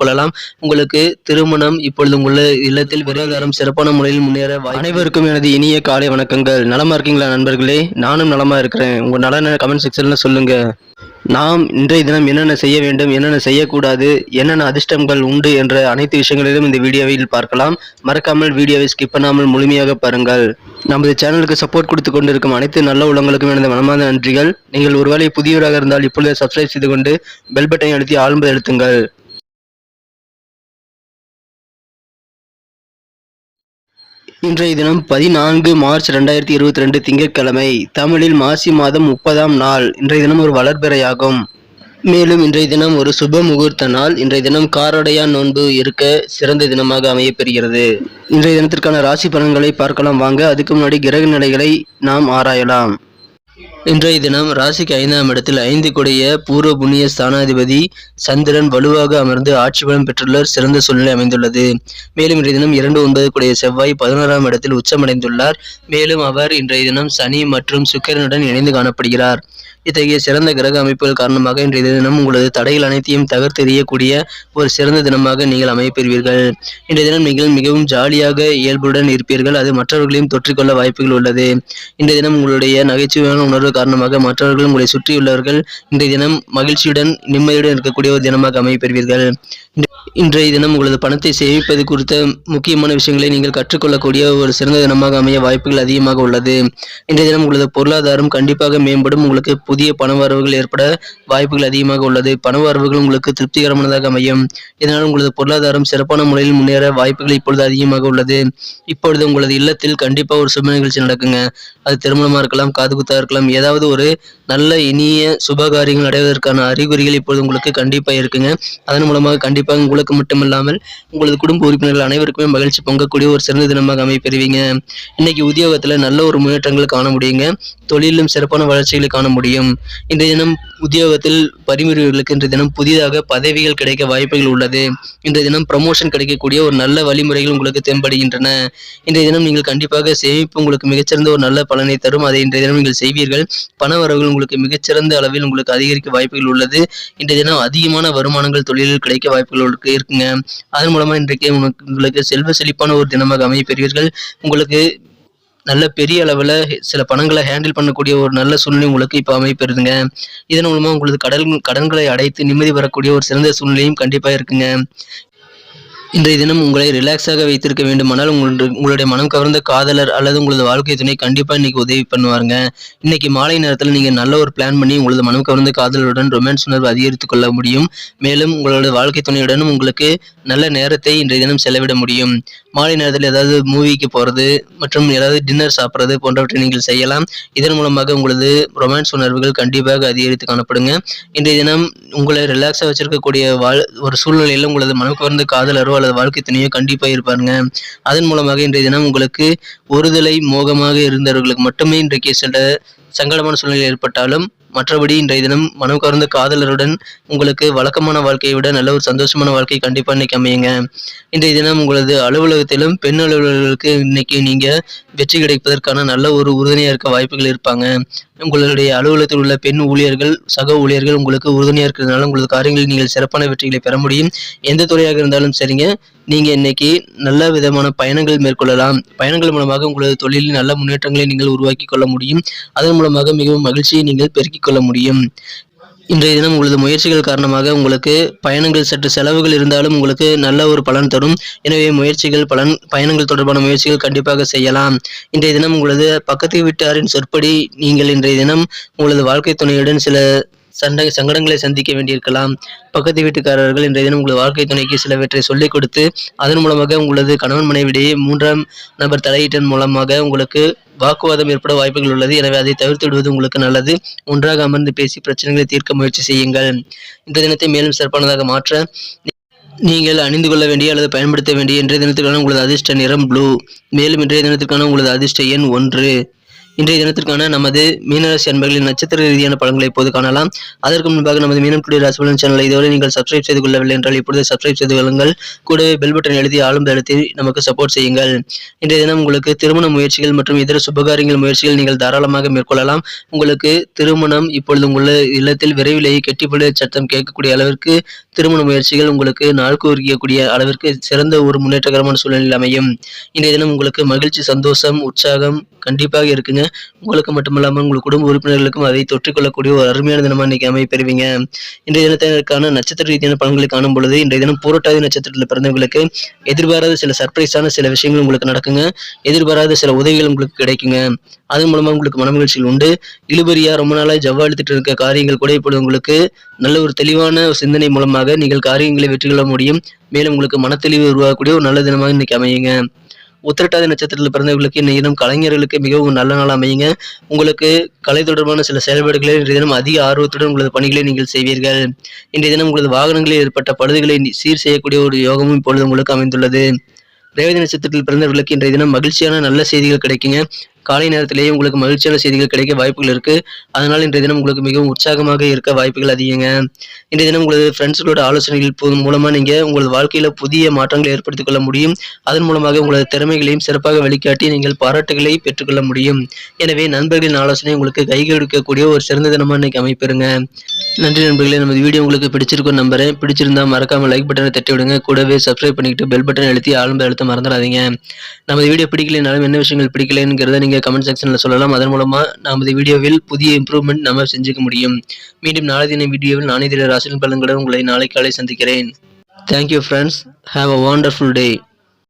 மேற்கொள்ளலாம் உங்களுக்கு திருமணம் இப்பொழுது உள்ள இல்லத்தில் விரைவாரம் சிறப்பான முறையில் முன்னேற அனைவருக்கும் எனது இனிய காலை வணக்கங்கள். நலமா இருக்கீங்களா நண்பர்களே? நானும் நலமா இருக்கிறேன். உங்க நலன கமெண்ட் செக்ஷன்ல சொல்லுங்க. நாம் இன்றைய தினம் என்னென்ன செய்ய வேண்டும் என்னென்ன செய்யக்கூடாது என்னென்ன அதிர்ஷ்டங்கள் உண்டு என்ற அனைத்து விஷயங்களிலும் இந்த வீடியோவில் பார்க்கலாம். மறக்காமல் வீடியோவை ஸ்கிப் பண்ணாமல் முழுமையாக பாருங்கள். நமது சேனலுக்கு சப்போர்ட் கொடுத்து கொண்டிருக்கும் அனைத்து நல்ல உள்ளங்களுக்கும் எனது மனமார்ந்த நன்றிகள். நீங்கள் ஒருவேளை புதியவராக இருந்தால் இப்பொழுதே சப்ஸ்கிரைப் செய்து கொண்டு பெல் பட்டனை அழுத்தி ஆழ்ந்து எழுத்துங்கள் இன்றைய தினம் பதினான்கு மார்ச் ரெண்டாயிரத்தி இருபத்தி ரெண்டு திங்கட்கிழமை தமிழில் மாசி மாதம் முப்பதாம் நாள். இன்றைய தினம் ஒரு வளர்பிறையாகும். மேலும் இன்றைய தினம் ஒரு சுப முகூர்த்த நாள். இன்றைய தினம் காரடையான் நோன்பு இருக்க சிறந்த தினமாக அமையப்பெறுகிறது. இன்றைய தினத்திற்கான ராசி பலன்களை பார்க்கலாம் வாங்க. அதுக்கு முன்னாடி கிரக நிலைகளை நாம் ஆராயலாம். இன்றைய தினம் ராசிக்கு ஐந்தாம் இடத்தில் ஐந்து கொடிய பூர்வ புண்ணிய ஸ்தானாதிபதி சந்திரன் வலுவாக அமர்ந்து ஆட்சி பலம் பெற்றுள்ளார். சிறந்த சூழ்நிலை அமைந்துள்ளது. மேலும் இன்றைய தினம் இரண்டு ஒன்பது கூடிய செவ்வாய் பதினோராம் இடத்தில் உச்சமடைந்துள்ளார். மேலும் அவர் இன்றைய தினம் சனி மற்றும் சுக்கிரனுடன் இணைந்து காணப்படுகிறார். இத்தகைய சிறந்த கிரக அமைப்புகள் காரணமாக இன்றைய தினம் உங்களது தடைகள் அனைத்தையும் தகர்த்தெறியக்கூடிய ஒரு சிறந்த தினமாக நீங்கள் அமைப்பெறுவீர்கள் இன்றைய தினம் நீங்கள் மிகவும் ஜாலியாக இயல்புடன் இருப்பீர்கள். அது மற்றவர்களையும் தொற்றிக்கொள்ள வாய்ப்புகள் உள்ளது. இன்றைய தினம் உங்களுடைய நகைச்சுவையான உணர்வு காரணமாக மற்றவர்கள் உங்களை சுற்றியுள்ளவர்கள் இன்றைய தினம் மகிழ்ச்சியுடன் நிம்மதியுடன் இருக்கக்கூடிய ஒரு தினமாக அமைப்பெறுவீர்கள் இன்றைய தினம் உங்களது பணத்தை சேமிப்பது குறித்த முக்கியமான விஷயங்களை நீங்கள் கற்றுக்கொள்ளக்கூடிய ஒரு சிறந்த தினமாக அமைய வாய்ப்புகள் அதிகமாக உள்ளது. இன்றைய தினம் உங்களது பொருளாதாரம் கண்டிப்பாக மேம்படும். உங்களுக்கு புதிய பணவரவுகள் ஏற்பட வாய்ப்புகள் அதிகமாக உள்ளது. பணவரவுகள் உங்களுக்கு திருப்திகரமானதாக அமையும். இதனால் உங்களது பொருளாதாரம் சிறப்பான முறையில் முன்னேற வாய்ப்புகள் இப்பொழுது அதிகமாக உள்ளது. இப்பொழுது உங்களது இல்லத்தில் கண்டிப்பாக ஒரு சுப நிகழ்ச்சி நடக்குங்க. அது திருமணமாக இருக்கலாம் காதுகுத்தாக இருக்கலாம் ஏதாவது ஒரு நல்ல இனிய சுபகாரியங்கள் அடைவதற்கான அறிகுறிகள் இப்பொழுது உங்களுக்கு கண்டிப்பாக இருக்குங்க. அதன் மூலமாக கண்டிப்பாக உங்களுக்கு மட்டுமில்லாமல் உங்களது குடும்ப உறுப்பினர்கள் அனைவருக்குமே மகிழ்ச்சி பொங்கக்கூடிய ஒரு சிறந்த தினமாக அமைப்பெறுவீங்க. இன்னைக்கு உத்தியோகத்தில் நல்ல ஒரு முன்னேற்றங்கள் காண முடியுங்க. தொழிலும் சிறப்பான வளர்ச்சிகளை காண முடியும். இந்த தினம் உத்தியோகத்தில் பரிமுறைகளுக்கு இன்றைய தினம் புதிதாக பதவிகள் கிடைக்க வாய்ப்புகள் உள்ளது. இந்த தினம் ப்ரமோஷன் கிடைக்கக்கூடிய ஒரு நல்ல வழிமுறைகள் உங்களுக்கு தென்படுகின்றன. இன்றைய தினம் நீங்கள் கண்டிப்பாக சேமிப்பு உங்களுக்கு மிகச்சிறந்த ஒரு நல்ல பலனை தரும். அதை இன்றைய தினம் நீங்கள் செய்வீர்கள். பண வரவுகள் உங்களுக்கு மிகச்சிறந்த அளவில் உங்களுக்கு அதிகரிக்க வாய்ப்புகள் உள்ளது. இன்றைய தினம் அதிகமான வருமானங்கள் தொழிலில் கிடைக்க வாய்ப்புகள் உங்களுக்கு இருக்குங்க. அதன் மூலமா இன்றைக்கு உங்களுக்கு செல்வ செழிப்பான ஒரு தினமாக அமைப்பெறுவீர்கள் உங்களுக்கு நல்ல பெரிய அளவில் சில பணங்களை ஹேண்டில் பண்ணக்கூடிய ஒரு நல்ல சூழ்நிலை உங்களுக்கு இப்போ அமைப்பெறுதுங்க இதன் மூலமா உங்களது கடன் கடன்களை அடைத்து நிம்மதி வரக்கூடிய ஒரு சிறந்த சூழ்நிலையும் கண்டிப்பாக இருக்குங்க. இன்றைய தினம் உங்களை ரிலாக்ஸாக வைத்திருக்க வேண்டுமானால் உங்களுடைய உங்களுடைய மனம் கவர்ந்த காதலர் அல்லது உங்களது வாழ்க்கை துணை கண்டிப்பாக இன்னைக்கு உதவி பண்ணுவாருங்க. இன்னைக்கு மாலை நேரத்தில் நீங்கள் நல்ல ஒரு பிளான் பண்ணி உங்களது மனம் கவர்ந்த காதலருடன் ரொமான்ஸ் உணர்வு அதிகரித்துக் கொள்ள முடியும். மேலும் உங்களோட வாழ்க்கை துணையுடனும் உங்களுக்கு நல்ல நேரத்தை இன்றைய தினம் செலவிட முடியும். மாலை நேரத்தில் ஏதாவது மூவிக்கு போகிறது மற்றும் ஏதாவது டின்னர் சாப்பிட்றது போன்றவற்றை நீங்கள் செய்யலாம். இதன் மூலமாக உங்களது ரொமான்ஸ் உணர்வுகள் கண்டிப்பாக அதிகரித்து காணப்படுங்க. இன்றைய தினம் உங்களை ரிலாக்ஸாக வச்சிருக்கக்கூடிய வாழ் ஒரு சூழ்நிலையில் உங்களது மனம் கவர்ந்த காதலரோ அல்லது வாழ்க்கை துணையோ கண்டிப்பாக இருப்பாருங்க. அதன் மூலமாக இன்றைய தினம் உங்களுக்கு ஒருதலை மோகமாக இருந்தவர்களுக்கு மட்டுமே இன்றைக்கு சில சங்கடமான சூழ்நிலை ஏற்பட்டாலும் மற்றபடி இன்றைய தினம் மனம் கவர்ந்த காதலருடன் உங்களுக்கு வழக்கமான வாழ்க்கையை விட நல்ல ஒரு சந்தோஷமான வாழ்க்கை கண்டிப்பாக இன்னைக்கு அமையுங்க. இன்றைய தினம் உங்களது அலுவலகத்திலும் பெண் அலுவலர்களுக்கு இன்னைக்கு நீங்க வெற்றி கிடைப்பதற்கான நல்ல ஒரு உறுதுணையாக இருக்க வாய்ப்புகள் இருப்பாங்க. உங்களுடைய அலுவலகத்தில் உள்ள பெண் ஊழியர்கள் சக ஊழியர்கள் உங்களுக்கு உறுதுணையா இருக்கிறதுனால உங்களது காரியங்களில் நீங்கள் சிறப்பான வெற்றிகளை பெற முடியும். எந்த துறையாக இருந்தாலும் சரிங்க. நீங்கள் இன்னைக்கு நல்ல விதமான பயணங்கள் மேற்கொள்ளலாம். பயணங்கள் மூலமாக உங்களது தொழிலில் நல்ல முன்னேற்றங்களை நீங்கள் உருவாக்கி கொள்ள முடியும். அதன் மூலமாக மிகவும் மகிழ்ச்சியை நீங்கள் பெருக்கிக் கொள்ள முடியும். இன்றைய தினம் உங்களது முயற்சிகள் காரணமாக உங்களுக்கு பயணங்கள் சற்று செலவுகள் இருந்தாலும் உங்களுக்கு நல்ல ஒரு பலன் தரும். எனவே முயற்சிகள் பலன் பயணங்கள் தொடர்பான முயற்சிகள் கண்டிப்பாக செய்யலாம். இன்றைய தினம் உங்களது பக்கத்து வீட்டாரின் சொற்படி நீங்கள் இன்றைய தினம் உங்களது வாழ்க்கை துணையுடன் சில சண்டை சங்கடங்களை சந்திக்க வேண்டியிருக்கலாம். பக்கத்து வீட்டுக்காரர்கள் இன்றைய தினம் உங்களது வாழ்க்கை துணைக்கு சிலவற்றை சொல்லிக் கொடுத்து அதன் மூலமாக உங்களது கணவன் மனைவிடையே மூன்றாம் நபர் தலையீட்டின் மூலமாக உங்களுக்கு வாக்குவாதம் ஏற்பட வாய்ப்புகள் உள்ளது. எனவே அதை தவிர்த்து விடுவது உங்களுக்கு நல்லது. ஒன்றாக அமர்ந்து பேசி பிரச்சனைகளை தீர்க்க முயற்சி செய்யுங்கள். இந்த தினத்தை மேலும் சிறப்பானதாக மாற்ற நீங்கள் அணிந்து கொள்ள வேண்டிய அல்லது பயன்படுத்த வேண்டிய இன்றைய தினத்திற்கான உங்களது அதிர்ஷ்ட நிறம் ப்ளூ மேலும் இன்றைய தினத்திற்கான உங்களது அதிர்ஷ்ட எண் ஒன்று. இன்றைய தினத்திற்கான நமது மீனராசி அன்பர்களின் நட்சத்திர ரீதியான பலன்களை இப்போது காணலாம். அதற்கு முன்பாக நமது மீனம் டுடே ராசி பலன் சேனலை இதுவரை நீங்கள் சப்ஸ்கிரைப் செய்து கொள்ளவில்லை என்றால் இப்பொழுது சப்ஸ்கிரைப் செய்து கொள்ளுங்கள். கூடவே பெல் பட்டன் எழுதி ஆளும் அழுத்தி நமக்கு சப்போர்ட் செய்யுங்கள். இன்றைய தினம் உங்களுக்கு திருமண முயற்சிகள் மற்றும் இதர சுபகாரியங்கள் முயற்சிகள் நீங்கள் தாராளமாக மேற்கொள்ளலாம். உங்களுக்கு திருமணம் இப்பொழுது உள்ள இல்லத்தில் விரைவிலேயே கெட்டிப்பட சட்டம் கேட்கக்கூடிய அளவிற்கு திருமண முயற்சிகள் உங்களுக்கு நாள் கூறியக்கூடிய அளவிற்கு சிறந்த ஒரு முன்னேற்றகரமான சூழ்நிலை அமையும். இன்றைய தினம் உங்களுக்கு மகிழ்ச்சி சந்தோஷம் உற்சாகம் கண்டிப்பாக இருக்குங்க. உங்களுக்கு மட்டுமல்லாமல் உங்கள் குடும்ப உறுப்பினர்களுக்கும் அதை தொற்றிக்கொள்ளக்கூடிய ஒரு அருமையான தினமாக இன்னைக்கு அமைய பெறுவீங்க இன்றைய தினத்திற்கான நட்சத்திர ரீதியான பலன்களை காணும் பொழுது இன்றைய தினம் பூரட்டாதி நட்சத்திரத்தில் பிறந்தவங்களுக்கு எதிர்பாராத சில சர்ப்ரைஸான சில விஷயங்கள் உங்களுக்கு நடக்குங்க. எதிர்பாராத சில உதவிகள் உங்களுக்கு கிடைக்குங்க. அதன் மூலமா உங்களுக்கு மனமகிழ்ச்சிகள் உண்டு. இழுபறியா ரொம்ப நாளாக ஜவ்வாழ்த்துட்டு இருக்க காரியங்கள் கூட இப்பொழுது உங்களுக்கு நல்ல ஒரு தெளிவான சிந்தனை மூலமாக நீங்கள் காரியங்களை வெற்றி கொள்ள முடியும். மேலும் உங்களுக்கு மனத்தெளிவு உருவாகக்கூடிய ஒரு நல்ல தினமாக இன்னைக்கு அமையுங்க. உத்திரட்டாதி நட்சத்திரத்தில் பிறந்தவர்களுக்கு இந்த தினம் கலைஞர்களுக்கு மிகவும் நல்ல நாள் அமையுங்க. உங்களுக்கு கலை தொடர்பான சில செயல்பாடுகளை இன்றைய தினம் அதிக ஆர்வத்துடன் உங்களது பணிகளை நீங்கள் செய்வீர்கள். இன்றைய தினம் உங்களது வாகனங்களில் ஏற்பட்ட பழுதுகளை சீர் செய்யக்கூடிய ஒரு யோகமும் இப்பொழுது உங்களுக்கு அமைந்துள்ளது. ரேவதி நட்சத்திரத்தில் பிறந்தவர்களுக்கு இன்றைய தினம் மகிழ்ச்சியான நல்ல செய்திகள் கிடைக்குங்க. காலை நேரத்திலேயே உங்களுக்கு மகிழ்ச்சியான செய்திகள் கிடைக்க வாய்ப்புகள் இருக்கு. அதனால் இன்றைய தினம் உங்களுக்கு மிகவும் உற்சாகமாக இருக்க வாய்ப்புகள் அதிகங்க. இன்றைய தினம் உங்களது ஃப்ரெண்ட்ஸ்களோட ஆலோசனைகள் மூலமா நீங்க உங்களது வாழ்க்கையில புதிய மாற்றங்களை ஏற்படுத்திக் கொள்ள முடியும். அதன் மூலமாக உங்களது திறமைகளையும் சிறப்பாக வெளிக்காட்டி நீங்கள் பாராட்டுகளை பெற்றுக்கொள்ள முடியும். எனவே நண்பர்களின் ஆலோசனை உங்களுக்கு கைகொடுக்கக்கூடிய ஒரு சிறந்த தினமா இன்னைக்கு அமைப்பெறுங்க நன்றி நண்பர்களே நமது வீடியோ உங்களுக்கு பிடிச்சிருக்கும் நம்புறேன். பிடிச்சிருந்தா மறக்காம லைக் பட்டனை தட்டி விடுங்க. கூடவே சப்ஸ்கிரைப் பண்ணிக்கிட்டு பெல் பட்டன் அழுத்தி ஆளும் அழுத்த மறந்துடாதீங்க. நமது வீடியோ பிடிக்கலைனாலும் என்ன விஷயங்கள் பிடிக்கலைங்கிறத நீங்க கமெண்ட் செக்ஷன்ல சொல்லலாம். அதன் மூலமா நமது வீடியோவில் புதிய இம்ப்ரூவ்மெண்ட் நம்ம செஞ்சுக்க முடியும். மீண்டும் நாளை தின வீடியோவில் நானே தின ராசியின் பலன்களை உங்களை நாளை காலை சந்திக்கிறேன். Thank you friends have a wonderful day